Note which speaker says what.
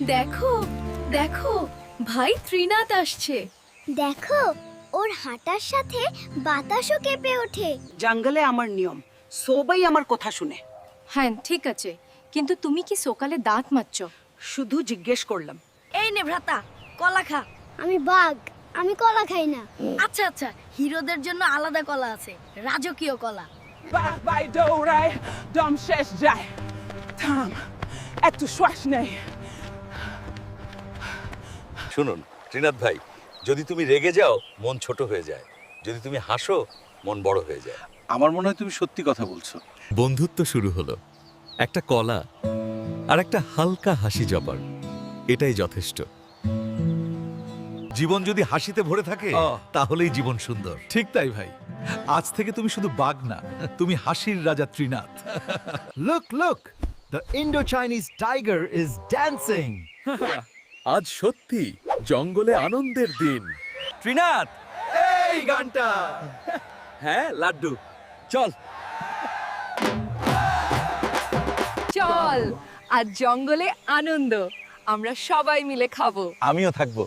Speaker 1: দেখো দেখো ভাই ত্রিনাথ আসছে।
Speaker 2: দেখো ওর হাঁটার সাথে বাতাসও কেঁপে ওঠে।
Speaker 3: জঙ্গলে আমার নিয়ম সবাই আমার কথা শুনে।
Speaker 1: হ্যাঁ ঠিক আছে কিন্তু তুমি কি সকালে দাঁত মারছ
Speaker 3: শুধু জিজ্ঞেস করলাম।
Speaker 4: এই নে ভ্রাতা কলা খা।
Speaker 2: আমি বাঘ আমি কলা খাই না।
Speaker 4: আচ্ছা আচ্ছা হিরোদের জন্য আলাদা কলা আছে রাজকীয় কলা।
Speaker 5: বাঘ বাই দৌড়ায় দম শেষ যায়। থাম একটু শ্বাস নেই।
Speaker 6: শুনুন ত্রিনাথ ভাই যদি তুমি রেগে যাও মন ছোট হয়ে যায়। যদি তুমি হাসো মন বড় হয়ে যায়।
Speaker 7: আমার মনে হয় তুমি সত্যি কথা বলছো।
Speaker 8: বন্ধুত্ব শুরু হলো। একটা কলা আর একটা হালকা হাসি জপার এটাই যথেষ্ট। জীবন যদি হাসিতে ভরে থাকে তাহলেই জীবন সুন্দর।
Speaker 7: ঠিক তাই ভাই। আজ থেকে তুমি শুধু বাঘ না তুমি হাসির রাজা Trinath.
Speaker 9: Look, look! The Indo-Chinese tiger is dancing!
Speaker 8: আজ সত্যি জঙ্গলে আনন্দের দিন। ত্রিনাথ!
Speaker 7: এই গানটা।
Speaker 8: হ্যাঁ লাড্ডু। চল।
Speaker 1: চল আজ জঙ্গলে আনন্দ। আমরা সবাই মিলে খাব।
Speaker 7: আমিও থাকব।